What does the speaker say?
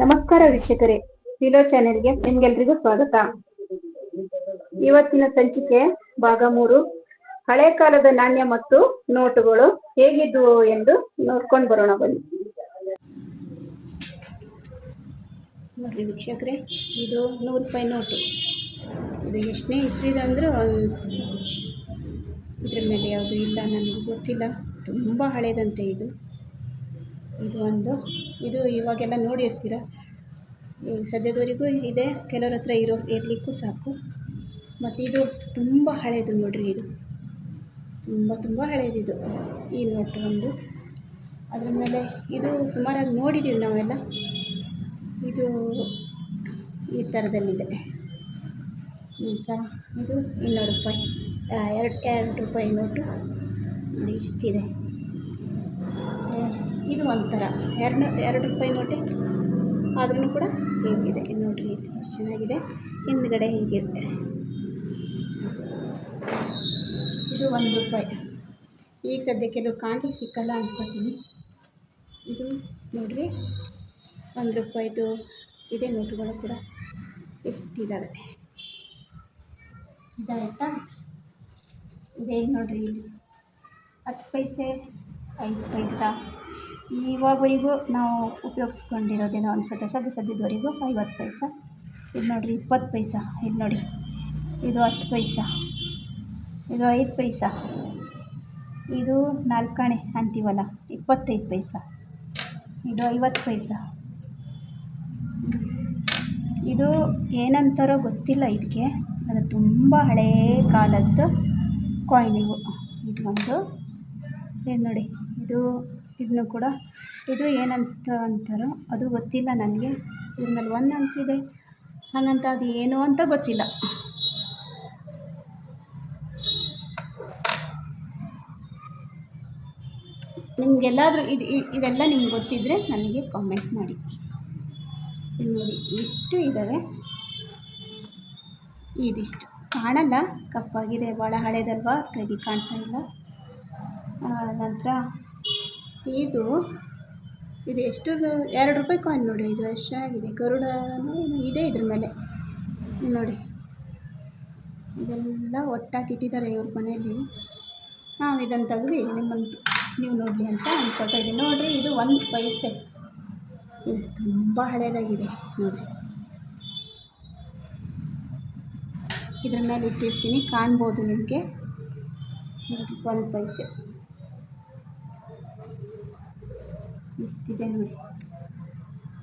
ನಮಸ್ಕಾರ ವೀಕ್ಷಕರೇ ಫಿಲೋ ಚಾನೆಲ್ಗೆ ನಿಮ್ಗೆಲ್ರಿಗೂ ಸ್ವಾಗತ. ಇವತ್ತಿನ ಸಂಚಿಕೆ ಭಾಗ ಮೂರು, ಹಳೆ ಕಾಲದ ನಾಣ್ಯ ಮತ್ತು ನೋಟುಗಳು ಹೇಗಿದ್ವು ಎಂದು ನೋಡ್ಕೊಂಡು ಬರೋಣ ಬನ್ನಿ. ನೋಡ್ರಿ ವೀಕ್ಷಕರೇ, ಇದು ನೂರು ರೂಪಾಯಿ ನೋಟು. ಇದು ಎಷ್ಟನೇ ಇಸ್ವಿದಂದ್ರೂ ಇದ್ರ ಮೇಲೆ ಯಾವುದು ಇಲ್ಲ, ನನಗೆ ಗೊತ್ತಿಲ್ಲ. ತುಂಬ ಹಳೇದಂತೆ ಇದು. ಇದು ಒಂದು. ಇದು ಇವಾಗೆಲ್ಲ ನೋಡಿರ್ತೀರ. ಸದ್ಯದವರೆಗೂ ಇದೆ. ಕೆಲವ್ರ ಹತ್ರ ಇರೋ ಇರಲಿಕ್ಕೂ ಸಾಕು. ಮತ್ತು ಇದು ತುಂಬ ಹಳೆಯದು ನೋಡಿರಿ ಇದು. ತುಂಬ ತುಂಬ ಹಳೆಯದಿದು ಈ ನೋಟು ಒಂದು. ಅದ್ರ ಮೇಲೆ ಇದು ಸುಮಾರಾಗಿ ನೋಡಿದ್ದೀವಿ ನಾವೆಲ್ಲ. ಇದು ಈ ಥರದಲ್ಲಿದೆ ಅಂತ ಇದು ಇನ್ನೂರು ರೂಪಾಯಿ. ಎರಡು ಎರಡು ರೂಪಾಯಿ ನೋಟು. ಇಷ್ಟಿದೆ. ಇದು ಒಂಥರ. ಎರಡು ಎರಡು ರೂಪಾಯಿ ನೋಟೆ ಆದ್ರೂ ಕೂಡ ಹೀಗಿದೆ. ನೋಡಿರಿ ಎಷ್ಟು ಚೆನ್ನಾಗಿದೆ. ಹಿಂದ್ಗಡೆ ಹೀಗಿದೆ. ಇದು ಒಂದು ರೂಪಾಯಿ. ಈಗ ಸದ್ಯಕ್ಕೆ ಇದು ಕಾಣ್ಲಿಕ್ಕೆ ಸಿಕ್ಕಲ್ಲ ಅಂದ್ಕೋತೀನಿ ಇದು ನೋಡಿರಿ, ಒಂದು ರೂಪಾಯಿದು ಇದೆ ನೋಟುಗಳು ಕೂಡ. ಎಷ್ಟಿದ್ದಾವೆ ಇದಾಯ್ತಾ? ಇದೇನು ನೋಡಿರಿ ಇಲ್ಲಿ ಹತ್ತು ಪೈಸೆ, ಐದು ಪೈಸಾ. ಇವಾಗವರೆಗೂ ನಾವು ಉಪಯೋಗಿಸ್ಕೊಂಡಿರೋದೇನೋ ಅನಿಸುತ್ತೆ. ಸದ್ಯ ಸದ್ಯದವರೆಗೂ ಐವತ್ತು ಪೈಸ. ಇದು ನೋಡಿರಿ, ಇಪ್ಪತ್ತು ಪೈಸ. ಇಲ್ಲಿ ನೋಡಿ, ಇದು ಹತ್ತು ಪೈಸ. ಇದು ಐದು ಪೈಸ. ಇದು ನಾಲ್ಕಾಣೆ ಅಂತೀವಲ್ಲ, ಇಪ್ಪತ್ತೈದು ಪೈಸ. ಇದು ಐವತ್ತು ಪೈಸ. ಇದು ಏನಂತಾರೋ ಗೊತ್ತಿಲ್ಲ ಇದಕ್ಕೆ ಅದು ತುಂಬ ಹಳೇ ಕಾಲದ್ದು ಕಾಯಿನ್ ಇವು. ಇದು ಒಂದು ಇದು ನೋಡಿ, ಇದು ಇದನ್ನು ಕೂಡ ಇದು ಏನಂತ ಅಂತಾರೋ ಅದು ಗೊತ್ತಿಲ್ಲ ನನಗೆ. ಇದ್ರಲ್ಲಿ ಒಂದು ಅಂತಿದೆ ಹಾಗಂತ ಅದು ಏನು ಅಂತ ಗೊತ್ತಿಲ್ಲ. ನಿಮಗೆಲ್ಲಾದರೂ ಇದು ಇದೆಲ್ಲ ನಿಮ್ಗೆ ಗೊತ್ತಿದ್ದರೆ ನನಗೆ ಕಾಮೆಂಟ್ ಮಾಡಿ. ಇಲ್ಲಿ ನೋಡಿ, ಇಷ್ಟು ಇದ್ದಾವೆ ಇದಿಷ್ಟು. ಕಾಣಲ್ಲ, ಕಪ್ಪಾಗಿದೆ ಭಾಳ ಹಳೇದಲ್ವಾ, ಕೈಗೆ ಕಾಣ್ತಾ ಇಲ್ಲ. ನಂತರ ಇದು ಇದು ಎಷ್ಟು ಎರಡು ರೂಪಾಯಿ ಕಾಯಿನ್ ನೋಡಿ ಇದು ಎಷ್ಟು ಆಗಿದೆ. ಗರುಡನೂ ಏನೋ ಇದೆ ಇದ್ರ ಮೇಲೆ. ನೋಡಿ. ಇದೆಲ್ಲ ಒಟ್ಟಾಗಿ ಇಟ್ಟಿದ್ದಾರೆ ಇವ್ರ ಮನೆಯಲ್ಲಿ. ನಾವು ಇದನ್ನು ತೆಗ್ದು ನಿಮ್ಮಂತ ನೀವು ನೋಡಲಿ ಅಂತ ಅಂದ್ಕೊಳ್ತಾ ಇದ್ದೀನಿ. ನೋಡಿರಿ, ಇದು ಒಂದು ಪೈಸೆ. ಇದು ತುಂಬ ಹಳೇದಾಗಿದೆ. ನೋಡಿರಿ. ಇದ್ರ ಮೇಲೆ ಇಟ್ಟಿರ್ತೀನಿ, ಕಾಣ್ಬೋದು ನಿಮಗೆ. ನೋಡಿ ಒಂದು ಪೈಸೆ. ಇಷ್ಟಿದೆ ನೋಡಿ